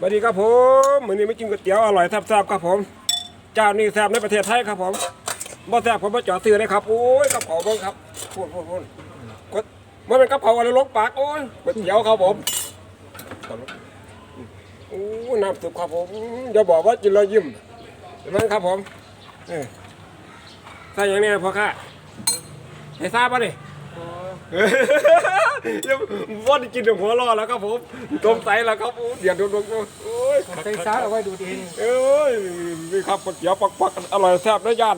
สวัสดีครับผมมื้อนี้มากินก๋วยเตี๋ยวอร่อยแซ่บๆครับผม เจ้านี่แซ่บในประเทศไทยครับผมบ่แซ่บผมมาจอดซื้อเลยครับโอ้ยกระเพาเบิ่งครับพูดพูดพูดกดมันเป็นกระเพราอะไรลงปากโอ้ยก๋วยเตี๋ยวครับผมโอ้น้ำซุปครับผมอย่าบอกว่ากินแล้วยิ้มเห็นไหมครับผมใส่อย่างนี้พอค่ะให้ทราบป่ะนี่ ยังว่าได้กินถึงหัวรอแล้วครับผมตรงใสแล้วครับโอ้เดี๋ยวดูดูดูโอ้ยใส่ซ่าเอาไว้ดูดเองเอ้ยมีครับก๋วยเตี๋ยวปักปักอร่อยแซ่บและย่าน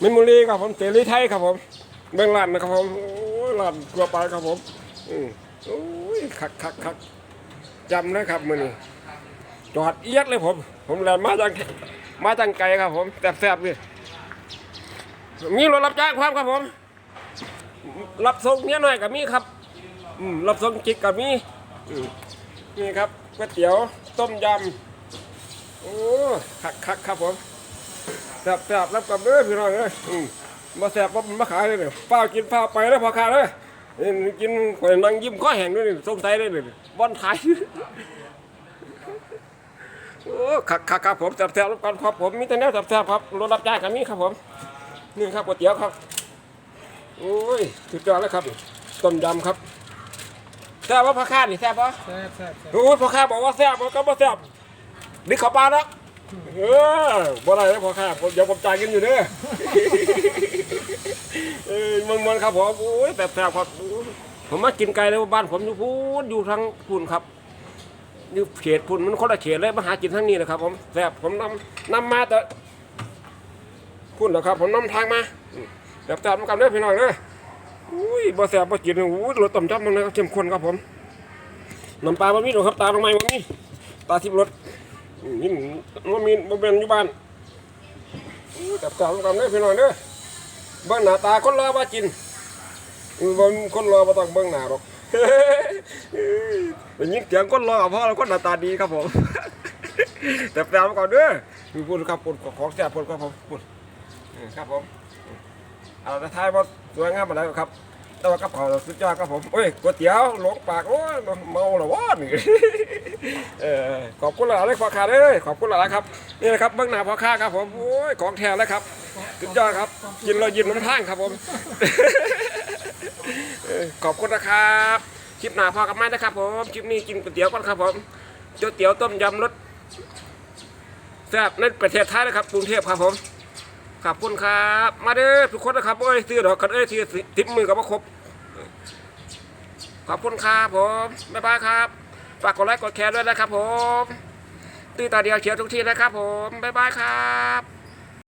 เมมโมรีครับผมเสรีไทยครับผมเบื้องหลังนะครับผมโอ้ยหลันกลัวไปครับผมอืมโอ้ยคักคักคักจำนะครับมือนี้จอดเอียดเลยผม ผมแลนมาจังมาจังไกลครับผมแซ่บแซ่บๆเลยมีรถรับจ้างความครับผม รับส่งเมียหน่อยกับมีครับอืมรับส่งจิกกับมีอืมนี่ครับก๋วยเตี๋ยวต้มยำโอ้คักคักครับผมแซ่บแซ่บรับกับเด้อพี่น้องเอ้ยอืมมาแซ่บว่ามันมาขายเลยเนี่ยป้ากินป้าไปแล้วพอขาดเลยนี่กินข่อยนั่งยิ้มข้อแห้งด้วยนี่สงสัยเลยนี่บอนขายโอ้คักคักครับผมแซ่บแซ่บรับกันครับผมมีแต่แนวแซ่บแซ่บครับรถรับจ้างกับมีครับผมนี่ครับก๋วยเตี๋ยวครับ โอ้ยสุดยอดแล้วครับต้มยำครับแซ่บว่าพอขาดนี่แซ่บปะแซ่บแซ่บแซ่บโอ้ยพ่อข้าบอกว่าแซ่บมันก็บ่แซ่บนี่เขาปลาแล้วเออบ่ได้แล้วพ่อข้าผมเดี๋ยวผมจ่ายเงินอยู่เด้อเออมันมันๆครับผมโอ้ยแบบแซ่บครับโอ้ยผมมากินไก่แล้วบ้านผมอยู่พูนอยู่ทางพูนครับอยู่เขตพูนมันคนละเขตเลยมาหากินทางนี้นะครับ ผมแซ่บผมนำนำมาแต่พูนนะครับ ผมนำทางมา อืมแบบแซ่บมันกันเด้อพี่น้องเด้ออุ้ยบ่แซ่บบ่กินอุ้ยรสต้มยำมันเลยเข้มข้นครับผมน้ำปลาบะมีหรอกครับตาลงไมบะมีตาทิพรถนี่มันมีบะเป็นอยู่บ้านอู้จับจับกันเด้อพี่น้องเด้อเบิ่งหน้าตาคนรอมากินบ่คนรอมาต้องเบิ่งหน้าหรอกเป็นยินเสียงคนรอกับพ่อแล้วคนหน้าตาดีครับผมจับจับก่อนเด้อมีพูดครับพูดของแซ่บพูดครับผมพูดครับผม เอาแต่ท้ายว่าสวยงามมาแล้วครับ แต่ว่ากับเขาสุดยอดครับผมโอ้ยก๋วยเตี๋ยวหลงปากโอ้ยเมาล้ววะนี่เออขอบคุณหลายเลยพ่อค้าเลยขอบคุณหลายครับนี่นะครับเบื้องหน้าพ่อค้าครับผมโอ้ยของแท้แล้วครับสุดยอดครับ กินเรายิ้มน้ำท่างครับผมขอบคุณนะครับคลิปหน้าพอกันไหมนะครับผมคลิปนี้กินก๋วยเตี๋ยวก่อนครับผมก๋วยเตี๋ยวต้มยำรสแซ่บในประเทศไทยนะครับกรุงเทพครับผม ขอบคุณครับ มาเด้อทุกคนนะครับโอ้ยซื้อดอกกันเอ้ยที่ทิปมือกับว่าครบขอบคุณครับผมบ๊ายบายครับฝากกดไลค์กดแชร์ด้วยนะครับผมตื้อตาเดียวเชียร์ทุกที่นะครับผมบ๊ายบายครับ